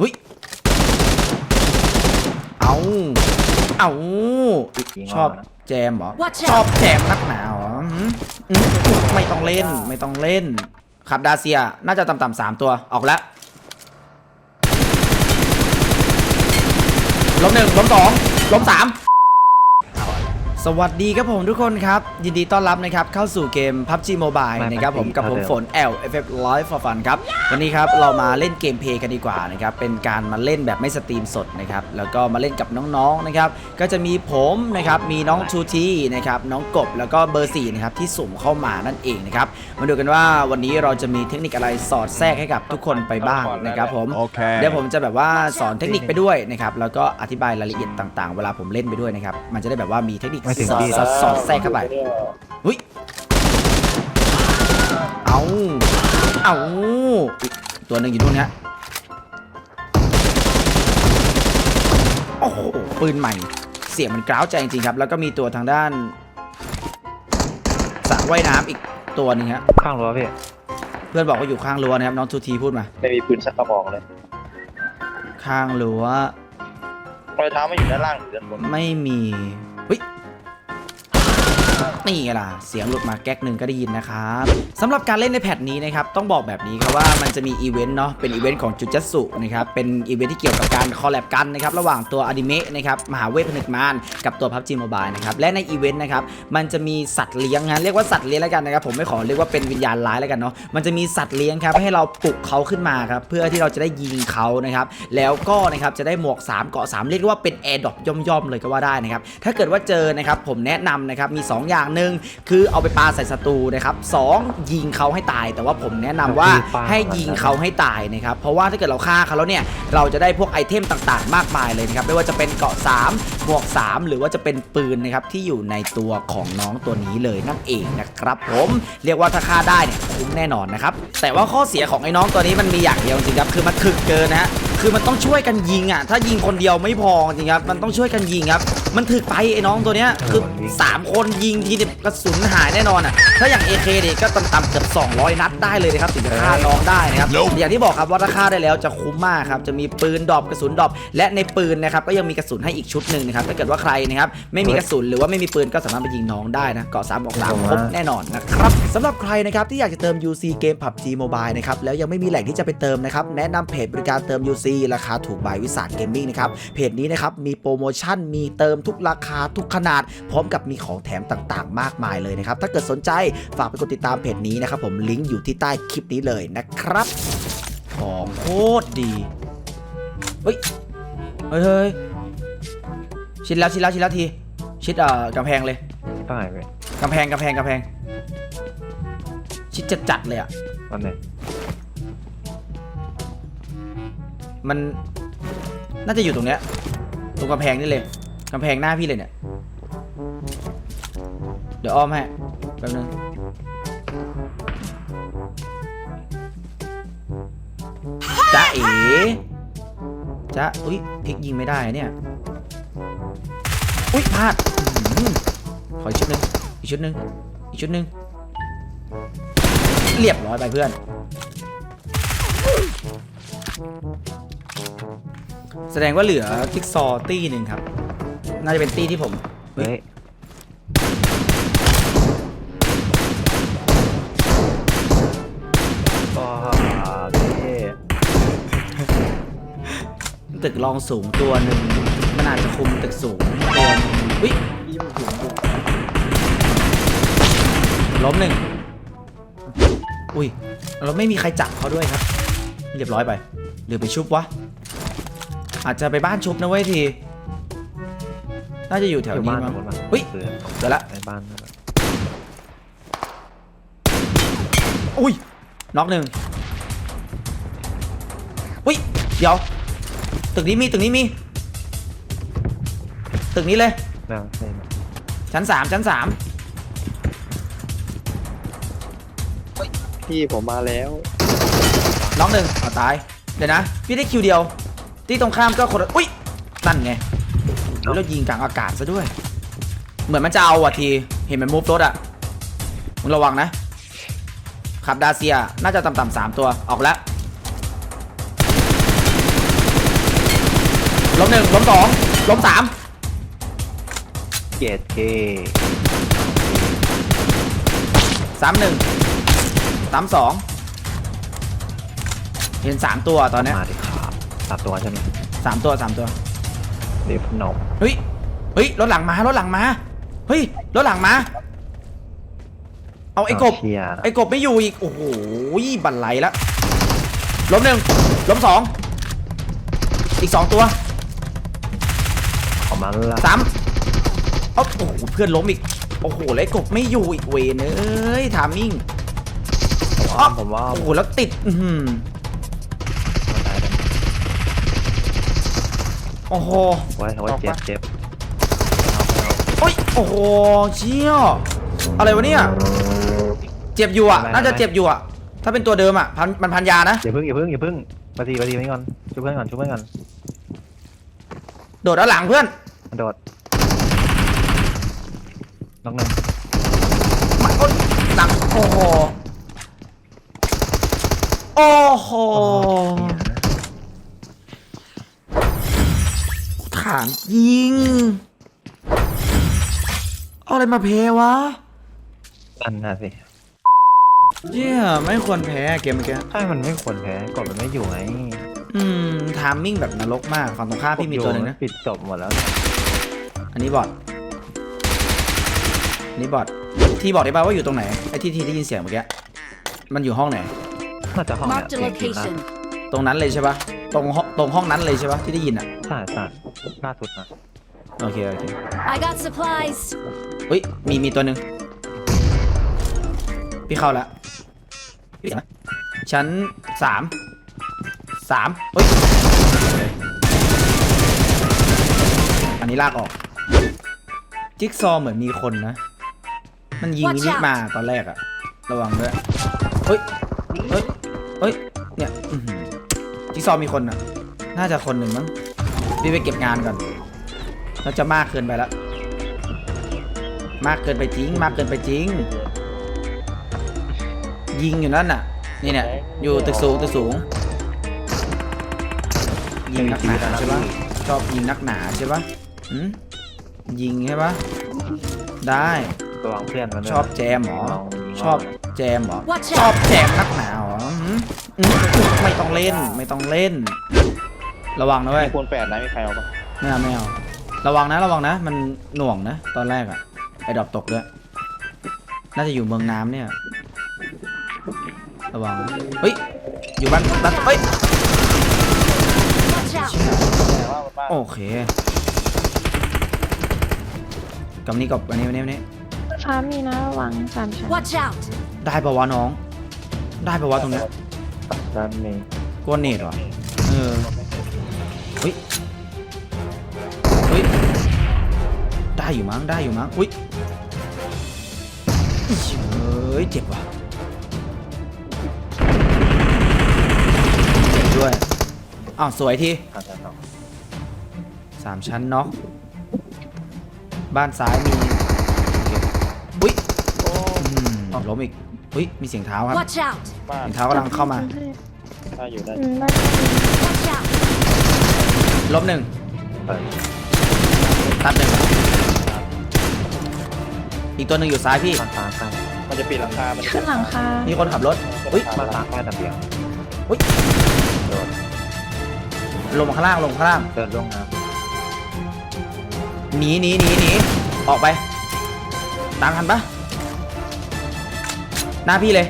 อุ้ยเอาเอาชอบแจมเหรอ Watch out ชอบแจมนักหนาเหรอหืมหืมไม่ต้องเล่นไม่ต้องเล่นขับดาเซียน่าจะต่ำๆสามตัวออกแล้วล้มหนึ่งล้มสองล้มสาม สวัสดีครับผมทุกคนครับ ยินดีต้อนรับนะครับเข้าสู่เกม PUBG Mobile ไม่นะครับผม PUBG กับผมเท่าเดิมฝน L FF Live for Fun ครับ วันนี้ครับเรามาเล่นเกมเพลย์กันดีกว่านะครับเป็นการมาเล่นแบบไม่สตรีมสดนะครับแล้วก็มาเล่นกับน้องๆนะครับก็จะมีผมนะครับมีน้องทูทีนะครับน้องกบแล้วก็เบอร์สี่นะครับที่สุ่มเข้ามานั่นเองนะครับมาดูกันว่าวันนี้เราจะมีเทคนิคอะไรสอดแทรกให้กับทุกคนไปบ้างนะครับผมโอเคเดี๋ยวผมจะแบบว่าสอนเทคนิคไปด้วยนะครับแล้วก็อธิบายรายละเอียดต่างๆ เวลาผมเล่นไปด้วยนะครับมันจะได้แบบว่ามีเทคนิคไม่ถึงสอดที่สอดสอดแทรกเข้าไปอุ้ยเอาเอาอีกตัวหนึ่งอยู่นู่นฮะโอ้โหปืนใหม่ เสียงมันกร้าวใจจริงๆครับ แล้วก็มีตัวทางด้านสระว่ายน้ำอีกตัวหนึงฮะข้างรั้วพี่เพื่อนบอกว่าอยู่ข้างรั้วนะครับน้องทูทีพูดมาไม่มีปืนสักกระบอกเลย ข้างรั้วรอยเท้าไม่อยู่ด้านล่างหรือด้านบนไม่มีเฮ้ย นี่ไงล่ะ เสียงหลุดมาแก๊กหนึ่งก็ได้ยินนะครับสำหรับการเล่นในแพทนี้นะครับ ต้องบอกแบบนี้ครับว่ามันจะมีอีเวนต์เนาะเป็นอีเวนต์ของจุจัสุนะครับ เป็นอีเวนต์ที่เกี่ยวกับการคอลแลบกันนะครับ ระหว่างตัวอนิเมะนะครับมหาเวทผนึกมารกับตัว PUBG Mobile นะครับ และในอีเวนต์นะครับมันจะมีสัตว์เลี้ยงนะเรียกว่าสัตว์เลี้ยงแล้วกันนะครับผมไม่ขอเรียกว่าเป็นวิญญาณร้ายแล้วกันเนาะมันจะมีสัตว์เลี้ยงครับให้เราปลุกเขาขึ้นมาครับเพื่อที่เราจะได้ยิงเขานะครับแล้วก็นะครับจะได้หมวก 3 เกาะ3เรียกว่าเป็นแอร์ดรอปย่อมๆเลยก็ว่าได้นะครับถ้าเกิดว่าเจอนะครับผมแนะนำนะครับมี 2 อย่างหนึ่งคือเอาไปปาใส่ศัตรูนะครับสองยิงเขาให้ตาย แต่ว่าผมแนะนำว่าให้ยิงเขาให้ตายนะครับเพราะว่าถ้าเกิดเราฆ่าเขาแล้วเนี่ยเราจะได้พวกไอเทมต่างๆ มากมายเลยนะครับไม่ว่าจะเป็นเกาะ3หมวก 3 หรือว่าจะเป็นปืนนะครับที่อยู่ในตัวของน้องตัวนี้เลยนั่นเองนะครับผมเรียกว่าถ้าฆ่าได้เนี่ยคุ้มแน่นอนนะครับแต่ว่าข้อเสียของไอ้น้องตัวนี้มันมีอย่างเดียวจริงๆครับคือมันถึกเกินนะฮะคือมันต้องช่วยกันยิงอะ ถ้ายิงคนเดียวไม่พอจริงๆครับ มันต้องช่วยกันยิงครับ มันถึกไปไอ้น้องตัวเนี้ย คือ 3 คนยิงทีเนี่ยกระสุนหายแน่นอนอะ ถ้าอย่าง AK เนี่ยก็ต่ำๆเกือบ200 นัดได้เลยนะครับถึงจะฆ่าน้องได้นะครับ อย่างที่บอกครับว่าถ้าฆ่าได้แล้วจะคุ้มมากครับ จะมีปืนดรอปกระสุนดรอปและในปืนนะครับก็ยังมีกระสุนให้อีกชุดหนึ่งนะครับ ถ้าเกิดว่าใครนะครับไม่มีกระสุนหรือว่าไม่มีปืนก็สามารถไปยิงน้องได้นะ เกาะ3บอก3ครบแน่นอนนะครับสำหรับใครนะครับที่อยากจะเติม UC เกม PUBG Mobile นะครับแล้วยังไม่มีแหล่งที่จะไปเติมนะครับแนะนำเพจบริการเติม UC ราคาถูกบายวิสาหเกมมิ่งนะครับเพจนี้นะครับมีโปรโมชั่นมีเติมทุกราคาทุกขนาด พร้อมกับมีของแถมต่างๆ มากมายเลยนะครับ ถ้าเกิดสนใจฝากไปกดติดตามเพจนี้นะครับผมลิงก์อยู่ที่ใต้คลิปนี้เลยนะครับของโคตรดีเฮ้ยเฮ้ยเฮ้ยชิดแล้วชิดแล้วชิดแล้วทีชิดเอ่อกำแพงเลยต้องไหนพี่กำแพงกำแพงกำแพง ชิดจัดจัดๆเลยอะวันไหน มันน่าจะอยู่ตรงเนี้ยตรงกำแพงนี่เลยกำแพงหน้าพี่เลยเนี่ย เดี๋ยวอ้อมให้แป๊บนึงจ้าเอ๋จ้าอุ้ยพลิกยิงไม่ได้เนี่ย อุ้ยพลาดขออีกชุดหนึ่งอีกชุดหนึ่งอีกชุดหนึ่งเรียบร้อยไปเพื่อน แสดงว่าเหลือจิ๊กซอว์ตี้หนึ่งครับ น่าจะเป็นตี้ที่ผม เฮ้ยก็พี่ตึกรองสูงตัวหนึ่งมันอาจจะคุมตึกสูงตัวหนึงอุ้ยล้มหนึ่งอุ้ยเราไม่มีใครจับเขาด้วยครับ เรียบร้อยไป หรือไปชุบวะ อาจจะไปบ้านชุบนะเว้ยที น่าจะอยู่แถวอยู่นี้บ้านมั้งสมมติว่าเฮ้ยเสือเจอละในบ้านนั่นแหละอุ้ยน็อกหนึ่งอุ้ยเดี๋ยว ตึกนี้มีตึกนี้มี ตึกนี้เลยนั่งใช่ไหมชั้นสามชั้นสามพี่ผมมาแล้ว น็อกหนึ่งเอาตาย เดี๋ยวนะ พี่ได้คิวเดียว ที่ตรงข้ามก็คนละอุ้ย นั่นไงแล้วยิงกลางอากาศซะด้วย เหมือนมันจะเอาอะที เห็นมันมูฟรถอะ มึงระวังนะ ขับดาเซีย น่าจะต่ำๆสามตัว ออกแล้ว ล้มหนึ่งล้มสองล้มสามเจ็ดเคสามหนึ่งสามสอง เห็นสามตัวตอนเนี้ยมาดิครับสามตัวใช่ไหมสามตัวสามตัวเดฟนมเฮ้ยเฮ้ยรถหลังมารถหลังมาเฮ้ยรถหลังมาเอาไอ้กบเชียร์ไอ้กบไม่อยู่อีกโอ้โหบันไลละล้มหนึ่งล้มสองอีกสองตัวของมันละสามเอ้าโอ้โหเพื่อนล้มอีกโอ้โหแล้วไอ้กบไม่อยู่อีกเวนเอ้ยทามมิ่งผมว่าผมว่าโอ้โหแล้วติดอือ โอ้โห โอ้ยโอ้ยเจ็บเจ็บโอ้ย โอ้โห เชี่ยอะไรวะเนี่ย เจ็บอยู่อะ น่าจะเจ็บอยู่อะ ถ้าเป็นตัวเดิมอะพันมันพันยานะ อย่าพึ่งอย่าพึ่งอย่าพึ่งมาทีมาทีไว้ก่อนช่วยเพื่อนก่อนช่วยเพื่อนก่อนโดดด้านหลังเพื่อนกระโดดน้องหนึ่งมาโอ๊ยหลัง โอ้โห โอ้โห ถามยิง เอาอะไรมาเพวะ นั่นน่ะสิเยี่ยไม่ควรแพ้เกมเมื่อกี้ ใช่มันไม่ควรแพ้กดมันไม่อยู่ไงอืมทามมิ่งแบบนรกมากฝั่งตรงข้ามพี่มีตัวหนึ่งนะ ปิดจบหมดแล้ว อันนี้บอทอันนี้บอทที่บอกได้ป่าวว่าอยู่ตรงไหน ไอ้ที่ที่ได้ยินเสียงเมื่อกี้ มันอยู่ห้องไหน น่าจะห้องเนี้ย Marked a เสียงจริงนะ location. ตรงนั้นเลยใช่ปะ ตรงห้องตรงห้องนั้นเลยใช่ปะที่ได้ยินอะใช่ใช่ล่าสุดนะโอเคโอเค I got supplies. เฮ้ยมีมีตัวหนึ่งพี่เข้าแล้วพี่เห็นไหมชั้นสามสามเฮ้ยอันนี้ลากออก จิ๊กซอว์เหมือนมีคนนะ มันยิง Watch มินิ out มาตอนแรกอะระวังด้วยเฮ้ยเฮ้ยเฮ้ยเนี่ยอื้อหือ จิ๊กซอว์มีคนอะน่าจะคนหนึ่งมั้งพี่ไปเก็บงานก่อนเราจะมากเกินไปแล้วมากเกินไปจริง มากเกินไปจริง ยิงอยู่นั่นน่ะ นี่เนี่ยอยู่ตึกสูงตึกสูง ยิงนักหนาใช่ปะชอบยิงนักหนาใช่ปะอืมยิงใช่ปะได้ระวังเพื่อนมันด้วยชอบแจมเหรอลงยิง ชอบแจมเหรอ Watch ชอบ out. แจมนักหนาเหรออืมอืมไม่ต้องเล่นไม่ต้องเล่น ระวังนะเว้ยมีคูณแปดนะมีใครเอาปะไม่เอาไม่เอาระวังนะระวังนะ มันหน่วงนะ ตอนแรกอะไอ้ดอกตกด้วย น่าจะอยู่เมืองน้ำเนี่ย ระวังนะเฮ้ย อยู่บ้านบ้านเฮ้ย Watch out. แต่ว่ามันบ้านโอเคกับนี้กับอันนี้อันนี้อันนี้ ฟ้ามีนะระวังสามชั้น Watch out. ได้ปะวะน้อง ได้ปะวะตรงเนี้ยด้านนี้กลัวเนตเหรอเออเฮ้ยเฮ้ยได้อยู่มั้งได้อยู่มั้งอุ้ยเฮ้ยเจ็บว่ะเจ็บด้วยอ้าวสวยทีอาจจะต้องสามชั้นน็อกบ้านซ้ายมีโอเคอุ้ยอืม ล้มอีกอุ้ยมีเสียงเท้าครับ Watch out. บ้านเสียงเท้ากำลังเข้ามา ถ้าอยู่ได้อืมบ้าน Watch out. ล้มหนึ่งเปิดตัดหนึ่งอีกตัวหนึ่งอยู่ซ้ายพี่บ้านฟ้าใกล้มันจะปิดหลังคา มันจะขึ้นหลังคามีคนขับรถอุ้ยบ้านฟ้าใกล้ระเบียงอุ๊ยโดดลงมาข้างล่างลงข้างล่างเดินล่วงน้หนีหนีหนีหนีออกไป ตามทันปะ หน้าพี่เลย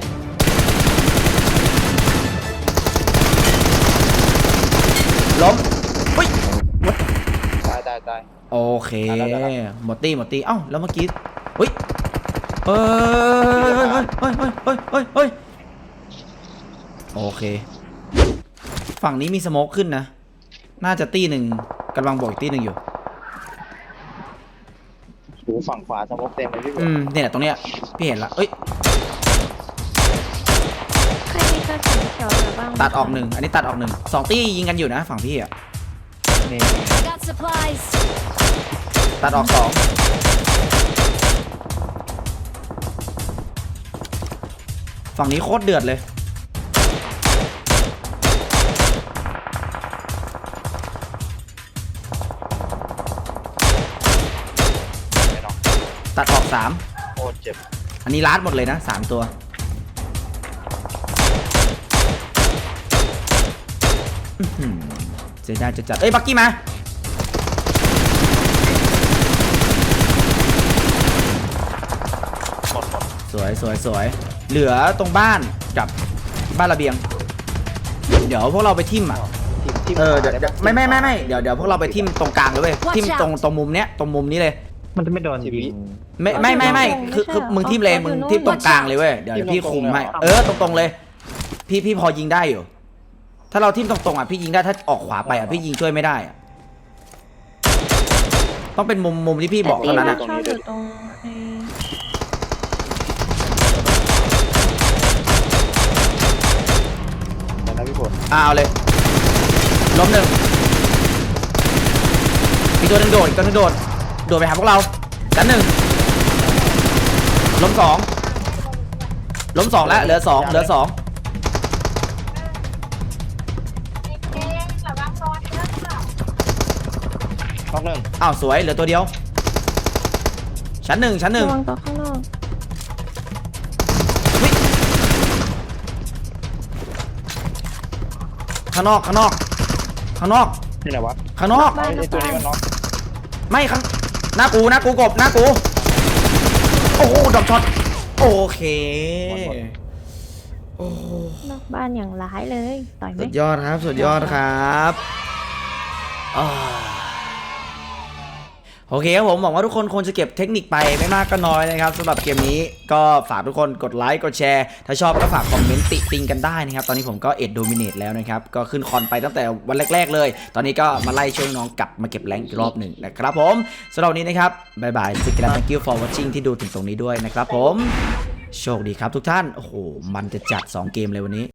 ล้มอุ้ย What? ตายตายตาย โอเค ได้แล้วได้แล้ว หมดตี้หมดตี้เอ้า แล้วเมื่อกี้อุ้ยเฮ้ยเฮ้ยเฮ้ยเฮ้ยเฮ้ยเฮ้ยโอเค ฝั่งนี้มีสโมกขึ้นนะ น่าจะตี้หนึ่งกำลังบวกอีกตี้หนึ่งอยู่ หูฝั่งขวาสมบเต็มเลยพี่เบิอืร์ดมเนี่ยตรงเนี้ยพี่เห็นละเอ้ย ตัดออกหนึ่งอันนี้ตัดออกหนึ่งสองตี้ยิงกันอยู่นะฝั่งพี่อะตัดออกสองฝั่งนี้โคตรเดือดเลย ตัดออกสามโคตรเจ็บ อันนี้ลาดหมดเลยนะสามตัว เสียดายจะจัดเอ้ยบักกี้มาหมดหมดสวยสวยสวยเหลือตรงบ้านกับบ้านระเบียง เดี๋ยวพวกเราไปทิมอะทีมทีมเออเดี๋ยวขวาเดี๋ยวปะไม่ไม่ไม่ไม่เดี๋ยวเดี๋ยวพวกเราไปทิมตรงกลางเลยเว้ย Watch ทิมตรง out ตรงมุมเนี้ยตรงมุมนี้เลย มันจะไม่โดนยิงไม่ไม่ไม่ไม่คือคือมึงทิมเลยมึงทิมตรงกลางเลยเว้ยเดี๋ยวเดี๋ยวพี่คุมให้เออตรงตรงๆเลย พี่พี่พอยิงได้อยู่ ถ้าเราทิมตรงๆอะพี่ยิงได้ถ้าออกขวาไปอะพี่ยิงช่วยไม่ได้อะต้องเป็นมุมมุมที่พี่บอกเท่านั้นอะ ชอบอยู่ตรงไอ้เดี๋ยวนะพี่ฝนอ่าเอาเลยล้มหนึ่งมีตัวหนึ่งโดดอีกตัวหนึงโดด โดดไปหาพวกเราชั้นหนึ่งล้มสองล้มสองแล้วเหลือสองเหลือสอง น็อกหนึ่งอ้าวสวยเหลือตัวเดียว ชั้นหนึ่งชั้นหนึ่งระวังตัวข้างนอกข้างนอกข้างนอกข้างนอกนี่ไหนวะข้างนอก ไอ้ไอ้ตัวนี้มันน็อกไม่ข้างหน้ากูหน้ากูกบหน้ากูโอ้โหดอกช็อตโอเคโอ้โหนอกบ้านอย่างร้ายเลย ต่อยไหมสุดยอดครับ สุดยอดครับอ่า โอเคครับผมหวังว่าทุกคนคงจะเก็บเทคนิคไปไม่มากก็น้อยนะครับสำหรับเกมนี้ก็ฝากทุกคนกดไลค์กดแชร์ ถ้าชอบก็ฝากคอมเมนต์ติติงกันได้นะครับ ตอนนี้ผมก็เอ็ดโดมิเนตแล้วนะครับ ก็ขึ้นคอนไปตั้งแต่วันแรก ๆ เลย ตอนนี้ก็มาไล่ช่วยน้องกลับมาเก็บแรงอีกรอบหนึ่งนะครับผมสำหรับวันนี้นะครับบายบายสกิล thank you for watching ที่ดูถึงตรงนี้ด้วยนะครับผมโชคดีครับทุกท่านโอ้โหมันจะจัด 2 เกมเลยวันนี้